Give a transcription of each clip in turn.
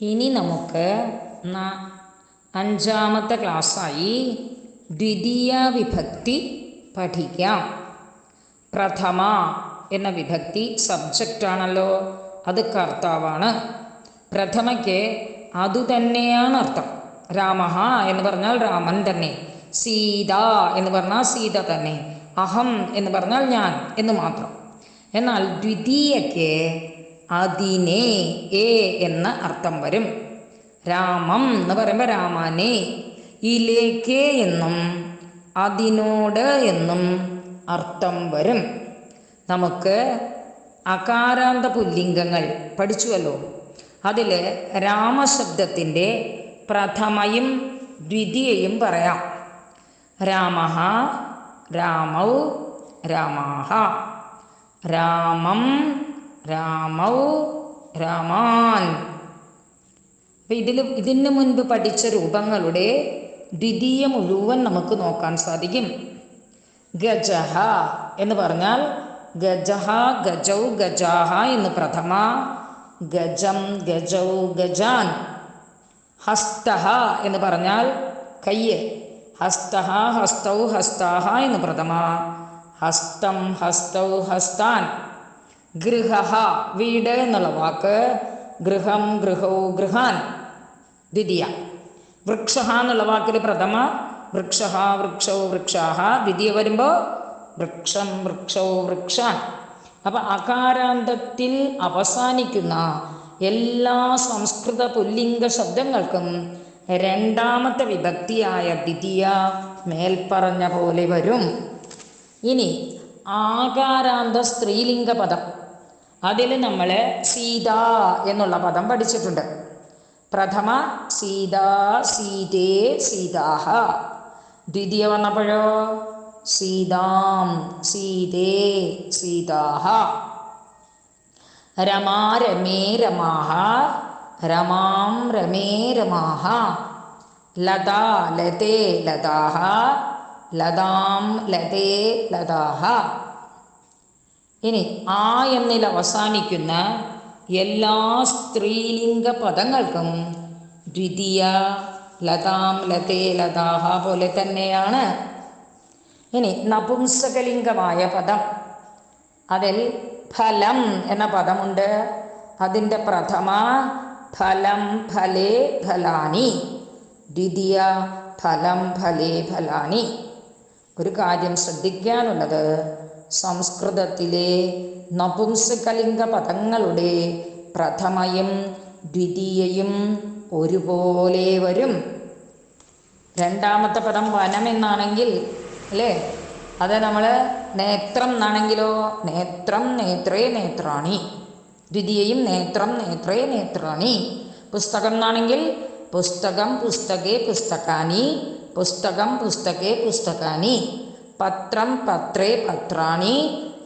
ഇനി നമുക്ക് അഞ്ചാമത്തെ ക്ലാസ്സായി ദ്വിതീയ വിഭക്തി പഠിക്കാം. പ്രഥമ എന്ന വിഭക്തി സബ്ജക്റ്റാണല്ലോ അത് കർത്താവാണ്. പ്രഥമയ്ക്ക് അതുതന്നെയാണ് അർത്ഥം. രാമ എന്ന് പറഞ്ഞാൽ രാമൻ തന്നെ. സീത എന്ന് പറഞ്ഞാൽ സീത തന്നെ. അഹം എന്ന് പറഞ്ഞാൽ ഞാൻ എന്ന് മാത്രം. എന്നാൽ ദ്വിതീയയ്ക്ക് അതിനെ ഏ എന്ന അർത്ഥം വരും. രാമം എന്ന് പറയുമ്പോൾ രാമാനെ. ഇലേക്ക് എന്നും അതിനോട് എന്നും അർത്ഥം വരും. നമുക്ക് അകാരാന്ത പുല്ലിംഗങ്ങൾ പഠിച്ചുവല്ലോ. അതിൽ രാമശബ്ദത്തിന്റെ പ്രഥമയും ദ്വിതീയയും പറയാം. രാമ രാമൗ രാമാഹ. രാമം രാമൗ രാമാൻ. അപ്പം ഇതിൽ ഇതിന് മുൻപ് പഠിച്ച രൂപങ്ങളുടെ ദ്വിതീയ മുഴുവൻ നമുക്ക് നോക്കാൻ സാധിക്കും. ഗജഹ എന്ന് പറഞ്ഞാൽ ഗജഹ ഗജൗ ഗജാഹ എന്ന് പ്രഥമ ഗജം ഗജൗ ഗജാൻ. ഹസ്തഹ എന്ന് പറഞ്ഞാൽ കയ്യ്. ഹസ്തഹ ഹസ്തൗ ഹസ്താഹ എന്ന് പ്രഥമ. ഹസ്തം ഹസ്തൗ ഹസ്താൻ. ഗൃഹ വീട് എന്നുള്ള വാക്ക് ഗൃഹം ഗൃഹവും ഗൃഹാൻ ദ്വിതീയ. വൃക്ഷ എന്നുള്ള വാക്കിൽ പ്രഥമ വൃക്ഷ വൃക്ഷൗ വൃക്ഷാഹ ദ്വിതീയ വരുമ്പോൾ വൃക്ഷം വൃക്ഷൗ വൃക്ഷാൻ. അപ്പം അകാരാന്തത്തിൽ അവസാനിക്കുന്ന എല്ലാ സംസ്കൃത പുല്ലിംഗ ശബ്ദങ്ങൾക്കും രണ്ടാമത്തെ വിഭക്തിയായ ദ്വിതീയ മേൽപ്പറഞ്ഞ പോലെ വരും. ഇനി ആകാരാന്ത സ്ത്രീലിംഗ പദം. അതിൽ നമ്മൾ സീത എന്നുള്ള പദം പഠിച്ചിട്ടുണ്ട്. പ്രഥമ സീത സീതേ സീതാഹ. ദ്വിതീയ വന്നപ്പോഴോ? സീതാം സീതേ സീതാഹ. രമാ രമേ രമാഹ. രമാം രമേ രമാഹ. ലതാ ലതേ ലതാഹ. ലതാം ലതേ ലതാഹ. ഇനി ആ എന്നിൽ അവസാനിക്കുന്ന എല്ലാ സ്ത്രീലിംഗ പദങ്ങൾക്കും ദ്വിതീയ ലതാം ലതേ ലതാഹ പോലെ തന്നെയാണ്. ഇനി നപുംസകലിംഗമായ പദം. അതിൽ ഫലം എന്ന പദമുണ്ട്. അതിന്റെ പ്രഥമ ഫലം ഫലേ ഫലാനി. ദ്വിതീയ ഫലം ഫലേ ഫലാനി. ഒരു കാര്യം ശ്രദ്ധിക്കാനുള്ളത്. സംസ്കൃതത്തിലെ നപുംസകലിംഗ പദങ്ങളുടെ പ്രഥമയും ദ്വിതീയയും ഒരുപോലെ വരും. രണ്ടാമത്തെ പദം വനം എന്നാണെങ്കിൽ അല്ലേ? അത് നമ്മൾ നേത്രം എന്നാണെങ്കിലോ? നേത്രം നേത്രേ നേത്രാണി. ദ്വിതീയയും നേത്രം നേത്രേ നേത്രാണി. പുസ്തകം എന്നാണെങ്കിൽ പുസ്തകം പുസ്തകേ പുസ്തകാനി. പുസ്തകം പുസ്തകേ പുസ്തകാനി. പത്രം പത്രേ പത്രാണി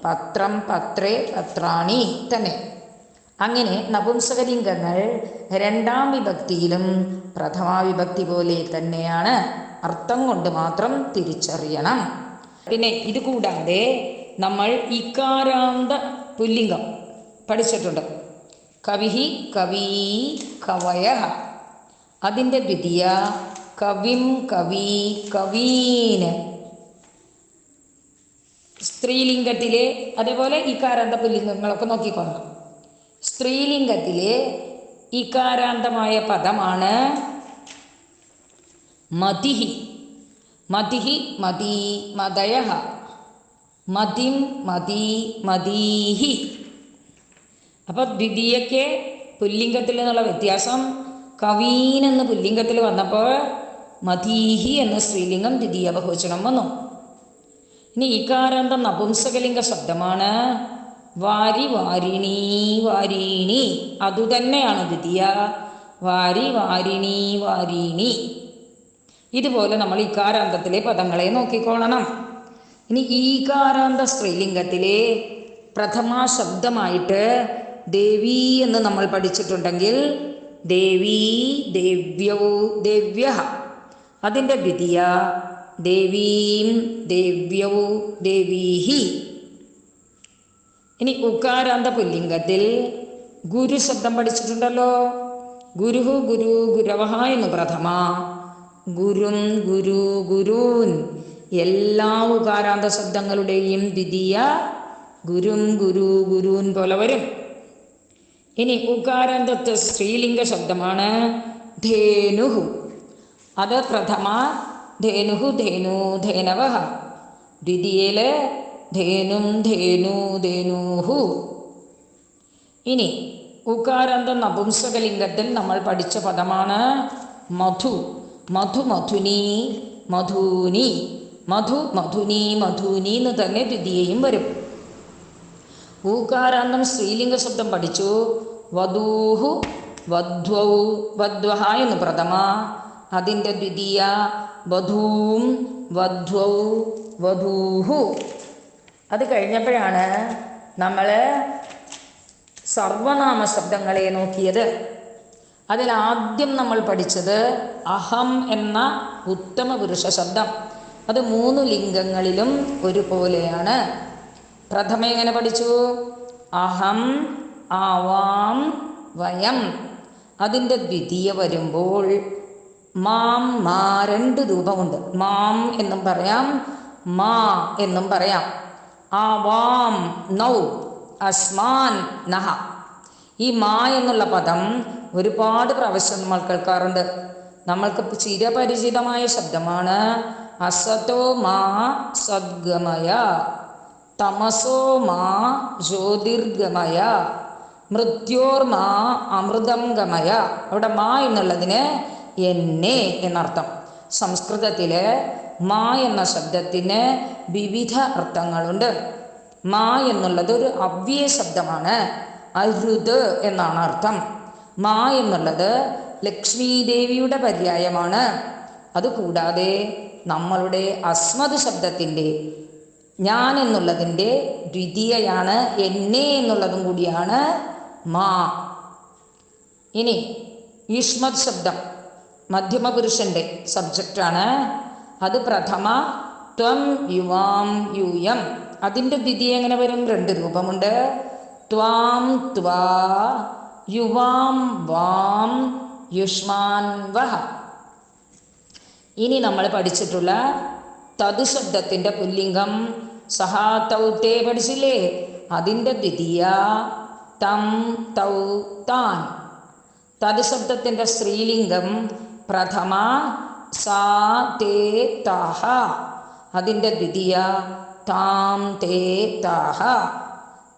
പത്രം പത്രേ പത്രാണി തന്നെ. അങ്ങനെ നപുംസകലിംഗങ്ങൾ രണ്ടാം വിഭക്തിയിലും പ്രഥമാ വിഭക്തി പോലെ തന്നെയാണ് അർത്ഥം കൊണ്ട് മാത്രം തിരിച്ചറിയണം. പിന്നെ ഇത് കൂടാതെ നമ്മൾ ഇക്കാരാന്ത പുല്ലിംഗം പഠിച്ചിട്ടുണ്ട്. കവിഹി കവീ കവയ അതിന്റെ ദ്വിതീയ കവിം കവി കവീന്. സ്ത്രീലിംഗത്തിലെ അതേപോലെ ഇക്കാരാന്ത പുല്ലിംഗങ്ങളൊക്കെ നോക്കിക്കൊള്ളാം സ്ത്രീലിംഗത്തിലെ ഇകാരാന്തമായ പദമാണ് മതിഹി. മതിഹി മതി മതയ മതിം മതി മതീഹി അപ്പോൾ ദ്വിതീയക്ക് പുല്ലിംഗത്തിൽ നിന്നുള്ള വ്യത്യാസം കവീൻ എന്ന് പുല്ലിംഗത്തിൽ വന്നപ്പോൾ മതീഹി എന്ന സ്ത്രീലിംഗം ദ്വിതീയ ബഹുവചനം വന്നു. ഇനി ഇകാരാന്ത നപുംസകലിംഗ ശബ്ദമാണ്. വാരി വാരിണി വാരീണി. അതുതന്നെയാണ് ദ്വിതീയ. വാരി വാരിണി വാരിണി. ഇതുപോലെ നമ്മൾ ഇകാരാന്തത്തിലെ പദങ്ങളെ നോക്കിക്കൊള്ളണം ഇനി ഈകാരാന്ത സ്ത്രീലിംഗത്തിലെ പ്രഥമ ശബ്ദമായിട്ട് ദേവി എന്ന് നമ്മൾ പഠിച്ചിട്ടുണ്ടെങ്കിൽ ദേവി ദേവ്യൗ ദേവ്യ അതിന്റെ ദ്വിതീയ. ദേവീം ദേവ്യൗ ദേവീഹി. ഇനി ഉകാരാന്ത പുല്ലിംഗത്തിൽ ഗുരു ശബ്ദം പഠിച്ചിട്ടുണ്ടല്ലോ. ഗുരുഹു ഗുരു ഗുരവഹ എന്ന് പ്രഥമ. ഗുരും ഗുരു ഗുരൂൻ. എല്ലാ ഉകാരാന്ത ശബ്ദങ്ങളുടെയും ദ്വിതീയ ഗുരും ഗുരു ഗുരുൻ പോലെ വരും. ഇനി ഉകാരാന്തത്തെ സ്ത്രീലിംഗ ശബ്ദമാണ് ധേനുഹു. അത് പ്രഥമ ധേനുഹു ധേനു ധേനവ ദ്വിതീയയിൽ ധേനും ധേനു ധേനൂഹു ഇനി ഉകാരാന്ത നപുംസകലിംഗത്തിൽ നമ്മൾ പഠിച്ച പദമാണ് മധു. മധു മധുനി മധുനി. മധു മധുനി മധുനി എന്ന് തന്നെ ദ്വിതീയയും വരും. ഊകാരാന്തം സ്ത്രീലിംഗ ശബ്ദം പഠിച്ചു. വധൂഹു വധ്വൗ വധ്വഹ എന്ന് പ്രഥമ. അതിന്റെ ദ്വിതീയ വധൂം വധ്വൗ വധൂഹു. അത് കഴിഞ്ഞപ്പോഴാണ് നമ്മൾ സർവനാമ ശബ്ദങ്ങളെ നോക്കിയത്. അതിലാദ്യം നമ്മൾ പഠിച്ചത് അഹം എന്ന ഉത്തമ പുരുഷ ശബ്ദം. അത് മൂന്ന് ലിംഗങ്ങളിലും ഒരുപോലെയാണ്. പ്രഥമ എങ്ങനെ പഠിച്ചു? അഹം ആവാം വയം. അതിന്റെ ദ്വിതീയ വരുമ്പോൾ മാം മാ രണ്ട് രൂപമുണ്ട്. മാം എന്നും പറയാം മാ എന്നും പറയാം. ആ വാം നൗ അസ്മാൻ നഹ. ഈ മാ എന്നുള്ള പദം ഒരുപാട് പ്രാവശ്യം നമ്മൾ കേൾക്കാറുണ്ട്. നമ്മൾക്ക് ചിരപരിചിതമായ ശബ്ദമാണ് അസതോ മാ സദ്ഗമയ തമസോ മാ ജ്യോതിർഗമയ മൃത്യോർമാ അമൃതം ഗമയ അവിടെ മാ എന്നുള്ളതിന് എന്നെ എന്നർത്ഥം. സംസ്കൃതത്തിലെ മാ എന്ന ശബ്ദത്തിന് വിവിധ അർത്ഥങ്ങളുണ്ട്. മാ എന്നുള്ളത് ഒരു അവ്യയ ശബ്ദമാണ്. അരുത് എന്നാണ് അർത്ഥം. മാ എന്നുള്ളത് ലക്ഷ്മീദേവിയുടെ പര്യായമാണ്. അതുകൂടാതെ നമ്മളുടെ അസ്മത് ശബ്ദത്തിന്റെ ഞാൻ എന്നുള്ളതിന്റെ ദ്വിതീയയാണ് എന്നെ എന്നുള്ളതും കൂടിയാണ് മാ. ഇനി യുഷ്മത് ശബ്ദം. മധ്യമപുരുഷന്റെ സബ്ജക്റ്റാണ്. അത് പ്രഥമ ത്വം യുവാം യൂയം. അതിന്റെ ദ്വിതീയ എങ്ങനെ വരും? രണ്ട് രൂപമുണ്ട്. ത്വാം ത്വാ യുവാം വാം യുഷ്മാൻ വഹ. ഇനി നമ്മൾ പഠിച്ചിട്ടുള്ള തതു ശബ്ദത്തിന്റെ പുല്ലിംഗം. സഹാ തൗ തേ പഠിച്ചില്ലേ? അതിന്റെ ദ്വിതീയ തം തൗ താൻ. തത് ശബ്ദത്തിന്റെ സ്ത്രീലിംഗം പ്രഥമ സാ തേ താഹ. അതിന്റെ ദ്വിതീയ താം തേ താഹ.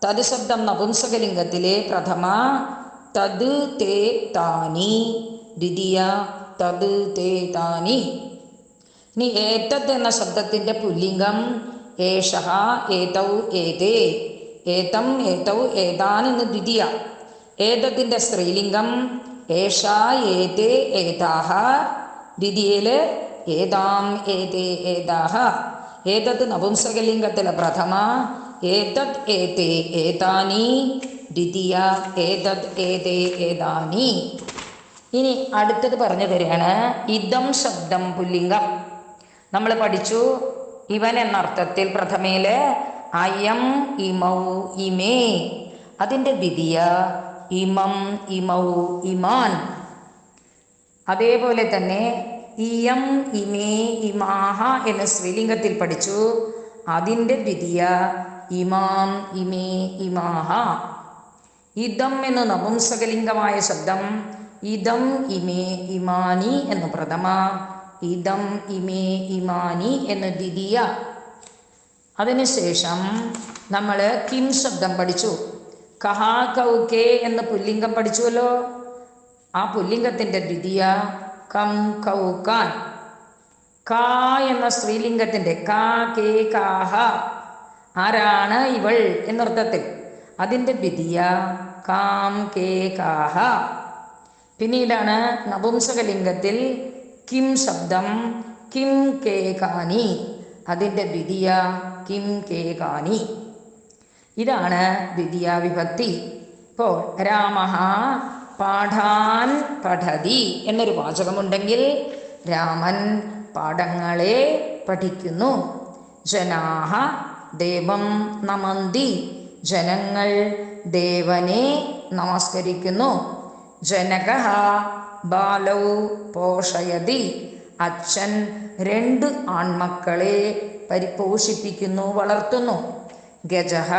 തത് ശബ്ദം നപുംസകലിംഗത്തിലെ പ്രഥമ തത് തേ താനി. ദ്വിതീയ തത് തേ താനി. ഇനി ഏറ്റത് എന്ന ശബ്ദത്തിന്റെ പുല്ലിംഗം ഏഷ ഏതൗ ഏതേ. ഏതം ഏതൗ ഏതാൻ എന്ന് ദ്വിതീയ. ഏതത്തിന്റെ സ്ത്രീലിംഗം ഏഷ ഏതേ ഏതാഹ? ദ്വിതീയയിൽ ഏതാം ഏതേ ഏതാഹ? ഏതത് നപുംസകലിംഗത്തിലെ പ്രഥമ? ഏതത് ഏതേ ഏതാനി? ദ്വിതീയ ഏതത് ഏതേ ഏതാനി? ഇനി അടുത്തത് പറഞ്ഞു തരികയാണ്. ഇതം ശബ്ദം പുല്ലിംഗം. നമ്മൾ പഠിച്ചു. ഇവൻ എന്നർത്ഥത്തിൽ പ്രഥമയിൽ അയം ഇമൗ ഇമേ. അതിന്റെ ദ്വിതീയ ഇമം ഇമൗ ഇമാൻ. അതേപോലെ തന്നെ ഇയം ഇമേ ഇമാഹ എന്ന സ്ത്രീലിംഗത്തിൽ പഠിച്ചു. അതിന്റെ ദ്വിതീയ ഇമാം ഇമേ ഇമാഹ. ഇതം എന്ന നപുംസകലിംഗമായ ശബ്ദം ഇതം ഇമേ ഇമാനി എന്ന് പ്രഥമ ഇതം ഇമേ ഇമാനി എന്ന് ദ്വിതീയ. അതിനുശേഷം നമ്മൾ കിം ശബ്ദം പഠിച്ചു. കഹാ കൗകെ എന്ന പുല്ലിംഗം പഠിച്ചുവല്ലോ. ആ പുല്ലിംഗത്തിന്റെ ദ്വിതീയ കം കൗകാൻ. കാ എന്ന സ്ത്രീലിംഗത്തിന്റെ കാ കേ കാഹ. ആരാണ് ഇവൾ എന്നർത്ഥത്തിൽ. അതിന്റെ ദ്വിതീയ കാം കേ കാഹ. പിന്നീടാണ് നപുംസകലിംഗത്തിൽ കിം ശബ്ദം കിം കേ കാനി. അതിന്റെ ദ്വിതീയ കിം കേ കാനി. ഇതാണ് ദ്വിതീയ വിഭക്തി ഇപ്പോൾ രാമ പാഠാൻ പഠതി എന്നൊരു വാചകമുണ്ടെങ്കിൽ രാമൻ പാഠങ്ങളെ പഠിക്കുന്നു. ജനാഹ ദേവം നമന്തി. ജനങ്ങൾ ദേവനെ നമസ്കരിക്കുന്നു. ജനക ബാലൗ പോഷയതി. അച്ഛൻ രണ്ട് ആൺമക്കളെ പരിപോഷിപ്പിക്കുന്നു വളർത്തുന്നു. ഗജഹ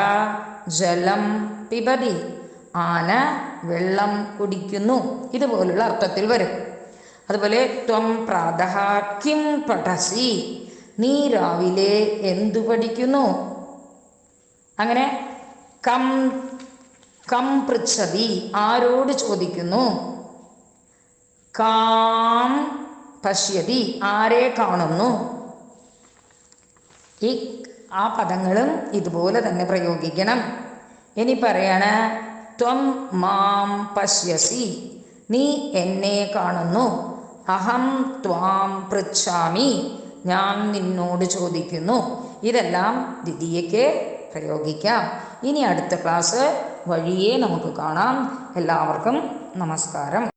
ജലം പിബതി ആന വെള്ളം കുടിക്കുന്നു. ഇതുപോലുള്ള അർത്ഥത്തിൽ വരും. അതുപോലെ ത്വം പ്രാതഹ കിം പഠസി നീ രാവിലെ എന്തു പഠിക്കുന്നു? അങ്ങനെ കം കം പൃച്ഛതി ആരോട് ചോദിക്കുന്നു? കാം പശ്യതി ആരെ കാണുന്നു? ഈ ആ പദങ്ങളും ഇതുപോലെ തന്നെ പ്രയോഗിക്കണം. ഇനി പറയാണ് ത്വം മാം പശ്യസി നീ എന്നെ കാണുന്നു. അഹം ത്വാം പൃച്ഛാമി ഞാൻ നിന്നോട് ചോദിക്കുന്നു. ഇതെല്ലാം ദ്വിതീയയ്ക്ക് പ്രയോഗിക്കാം. ഇനി അടുത്ത ക്ലാസ് വഴിയേ നമുക്ക് കാണാം. എല്ലാവർക്കും നമസ്കാരം.